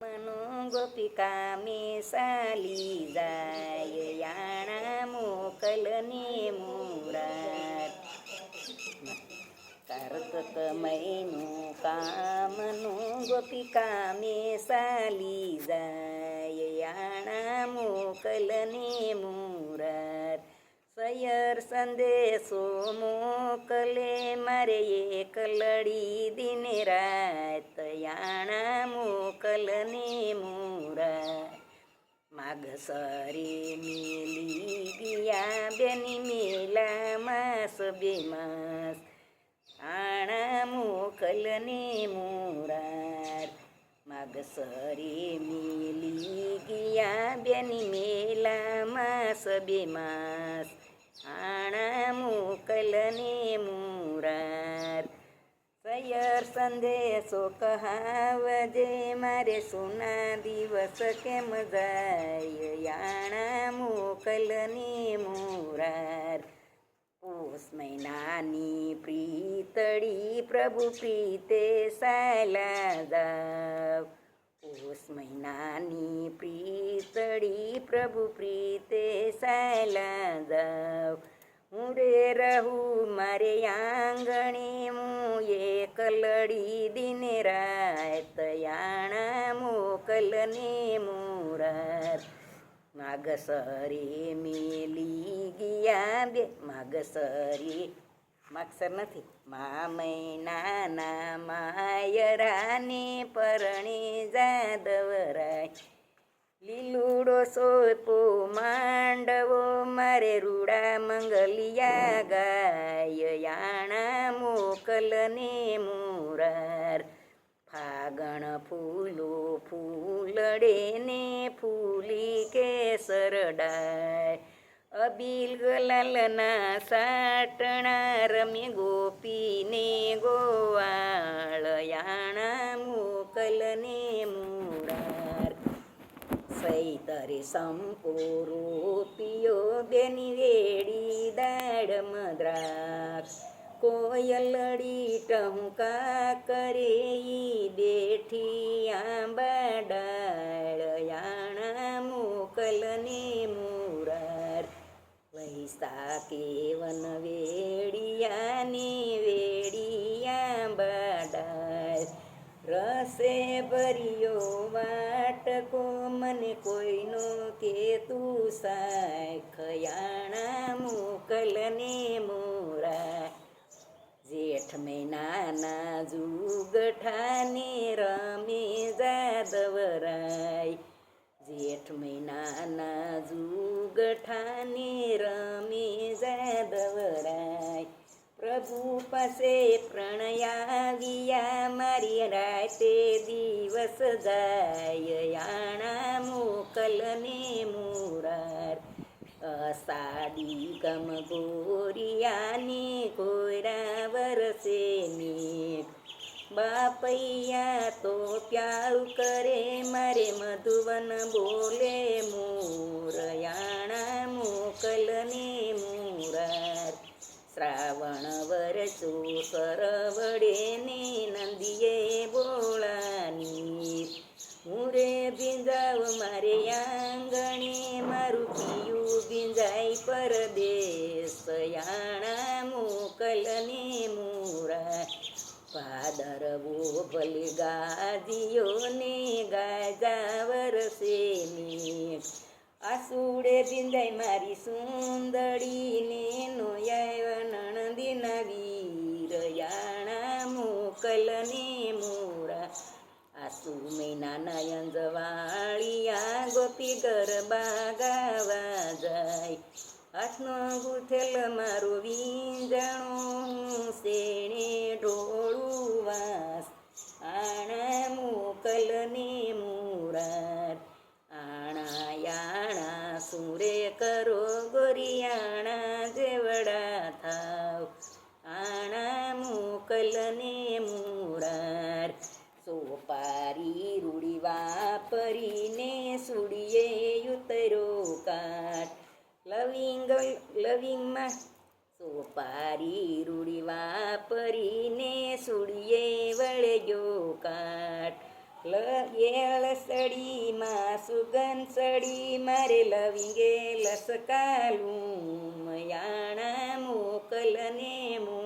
મનો ગોપિકા મેસાલી જાય યાણા મોકલને મુરાર કાર્તક મહિનું કામનું ગોપિકા મેસાલી જાય યાણા મોકલને મુરાર સયર સંદેશો મોકલે મારે એક લડી દિન રાત યાણા મોકલને માગ સરી મેલી ગયા બેની મેલા માસ બે માસ. આણા મોકલને માગ સરી મેલી ગયા બેની મેલા માસ બે માસ. આણા મોકલને મુરાર સયર સંદેશો કહાવજે મારે સોના દિવસ કેમ જાય યાણા મોકલને મુરાર પોષ મહિનાની પ્રીતળી પ્રભુ પ્રીતે સાલા દાવ પોષ મહિનાની પ્રીતળી પ્રભુ પ્રીતે સાલા દાવ હું રે રહું મારે આંગણે હું એક લડી દિન રાત યાણા મોકલને મુરાર માગસરે મેલી ગયા બે માગસરે નથી. મા મૈનાના માયરાને પરણે જાદવરાય લીલુડો સોપો માંડવો મારે રૂડા મંગલિયા ગાય. યાણા મોકલને મુરાર. ફાગણ ફૂલો ફૂલડે ને ફૂલી કેસરડાય અબીલ ગલાલના સાટણા રમે ગોપીને ગોવાળ યાણા મોકલને મૂળાર. સૈતરે સંપોરો પિયો બેની વેડી દાડ મદ્રાક્ષ. કોયલડી ટહુકા કરે બેઠી વૈસા કેવન વેડિયાની વેડિયા બાડાળ રસે ભર્યો વાટકો મને કોઈનો કે તું સાય ખયાણા મોકલને મોરા જેઠ મહિનાના જુગઠાને રમે જાદવરાય જેઠ મહિનાના જુગઠાને રમે જાદવરાય પ્રભુ પાસે પ્રણયાવિયા મારી રાતે દિવસ જાય યાણા મોકલને મોરાર અસાડી ગમ ગોરિયાની કોરા વરસે મીઠ બાપૈયા તો પ્યારું કરે મારે મધુવન બોલે મોરયાણા મોકલને મુરાર શ્રાવણ વરસો સરવડે ને નંદીએ બોળાની હું રે ભીંજાવ મારે આંગણે ભાદરવો ભલી ગાદીઓ ને ગાજા વરસે આસુડે બિંદાય મારી સુંદડીને નોયા નણંદીના વીર યાણા મોકલને મોરા. આસુ મૈના નયન જવાળિયા ગોપી ગરબા ગાવા જાય. હાથનો ગુથેલ મારો વીંજણો શેણે ઢોળું ગોરિયાણા જેવડા થાવ. આણા મોકલને મુરાર સોપારી રૂડી વાપરીને સુડીએ ઉતરો કાટ. લવિંગ, લવિંગમાં સોપારી રૂડી વાપરીને લગેલ સડીમાં સુગન સડી મારે લવિંગે લસકાલું મયાણા મોકલને મો